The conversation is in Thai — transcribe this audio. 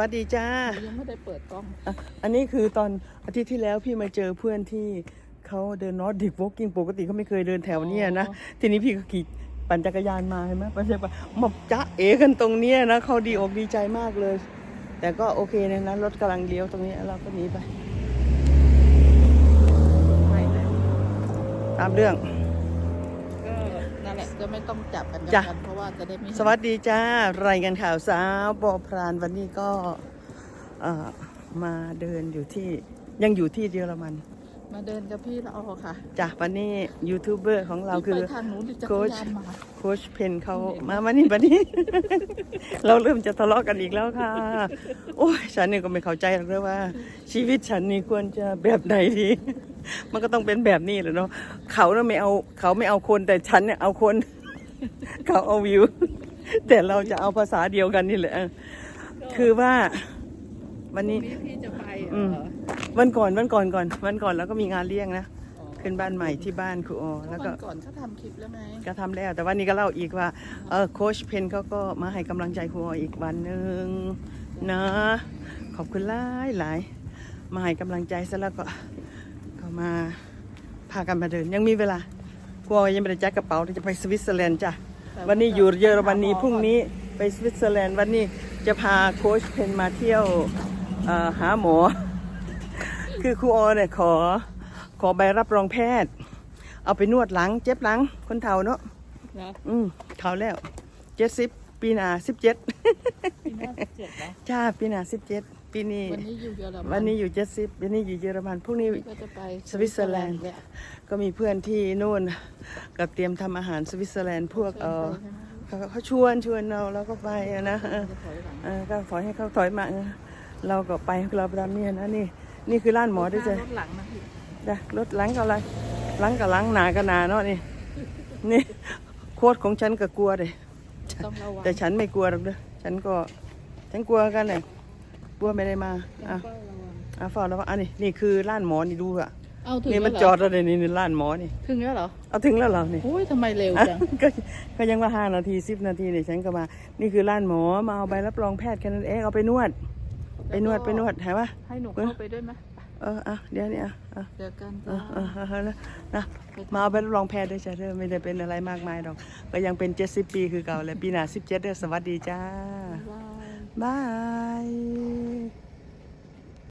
วัสดีจ้า ยังไม่ได้เปิดกล้องอะอันนี้คือตอนอาทิตย์ที่แล้วพี่มาเจอเพื่อนที่เขาเดินนอร์ดิกวอล์กิ้งปกติเขาไม่เคยเดินแถวเนี้ยนะอ๋อทีนี้พี่ก็ขี่ปั่นจักรยานมาเห็นไหมปั่นจักรยานมาจ้าเอกันตรงเนี้ยนะเขาดีอกดีใจมากเลย แต่ก็โอเคนะนะรถกำลังเลี้ยวตรงนี้เราก็หนีไปไปเลยตามเรื่องก็ นั่นแหละก็ไม่ต้องจับกันจ้ะ กันเพราะว่าจะได้ไม่เห็นสวัสดีจ้ารายงานข่าวสาวปอพรานวันนี้ก็เอ่อมาเดินอยู่ที่ยังอยู่ที่เยอรมันมาเดินกับพี่ละออค่ะจ้ะวันนี้ยูทูบเบอร์ของเราคือ ไปทางนู้นดิจักโค้รชยานมา โค้ชเพนเขามามานี่มานี่ เราเริ่มจะทะเลาะกันอีกแล้วค่ะ โอ้ยฉันนี่ก็ไม่เข้าใจหรอกนะว่า ชีวิตฉันนี่ควรจะแบบไหนดี มันก็ต้องเป็นแบบนี้แหละเนาะเขาน่ะไม่เอาเขาไม่เอาคนแต่ฉันเนี่ยเอาคน เขาเอาวิว แต่เราจะเอาภาษาเดียวกันนี่แหละคือว่า วันนี้พรุ่งพี่จะไปอืมเอ่อวันก่อนวันก่อนก่อน วันก่อนแล้วก็มีงานเลี้ยงนะขึ้นบ้านใหม่ที่บ้านครูออแล้วก็วันก่อนเขาทำคลิปแล้วไงก็ทำแล้ว แต่วันนี้ก็เล่าอีกว่าเออโค้ชเพนเขาก็มาให้กำลังใจครูออยอีกวันหนึ่งนะ ขอบคุณหลายหลายมาให้กำลังใจซะแล้วก็ก็ มาพากันมาเดิน ยังมีเวลาครูออยยังไม่ได้จัดกระเป๋าที่จะไปสวิตเซอร์แลนด์จ้ะวันนี้อยู่เยอรมนีพรุ่งนี้ไปสวิตเซอร์แลนด์วันนี้จะพาโค้ชเพนมาเที่ยวเอ่อหาหมอ คือครูออเนี่ยขอขอใบรับรองแพทย์ เอาไปนวดหลัง เจ็บหลังคนเฒ่าเนาะนะอืมเฒ่าแล้วเจ็ดสิบ ปีหนาสิบเจ็ดปีหน้าสิบเจ็ดนะจ้าปีหนาสิบเจ็ดปีนี้ วันนี้อยู่เยอรมันวันนี้อยู่เจ็ดสิบวันนี้อยู่เยอรมันพรุ่งนี้ก็จะไปสวิตเซอร์แลนด์เนี่ยก็มีเพื่อนที่นู่นก็เตรียมทำอาหารสวิตเซอร์แลนด์พวกเออเขาเขาชวนชวนเราเราก็ไปอะนะเออจะถอยหลังเออก็ขอให้เขาถอยมาเออเราก็ไปเราไปตามเนี่ยนะนี่นี่คือร้านหมอด้วยจ้ะรถหลังนะพี่จ้ะรถหลังกับอะไรหลังกับหลังหนากับหนาเนาะนี่นี่โคตรของฉันก็กลัวเลย ต้องระวังแต่ฉันไม่กลัวหรอกเด้อฉันก็ ฉันกลัวกันเลยกลัวไม่ได้มาต้อะองเฝ้าระวังอะฝากแล้วว่าอันนี้นี่คือร้านหมอนี่ดูอะเอาถึงนี่มันแล้วจเหรอดแล้วนี่นี่ร้านหมอนี่ถึงแล้วเหรอเอาถึงแล้วเหรอนี่โอ้ยทำไมเร็วอะจังก็ก็ยังว่าห้านาทีสิบนาทีเนี่ยฉันก็มา นี่คือร้านหมอมาเอาใบรับรองแพทย์แค่นั้นเองเอาไปนวด ไปนวดไปนวดเห็นปะให้หนูเข้าไปด้วยไหม เอออะเดี๋ยวนี้อะอะเดี๋ยวกันเอจ้าอเออเออเออนะนะมาเอาใบรับรองแพทย์ด้วยจ้ะเธอไม่ได้เป็นอะไรมากมายหรอก ก็ยังเป็นเจ็ดสิบปีคือเก่าแหละปีหน้าสิบเจ็ดเด้อสวัสดีจ้าว้าวบาย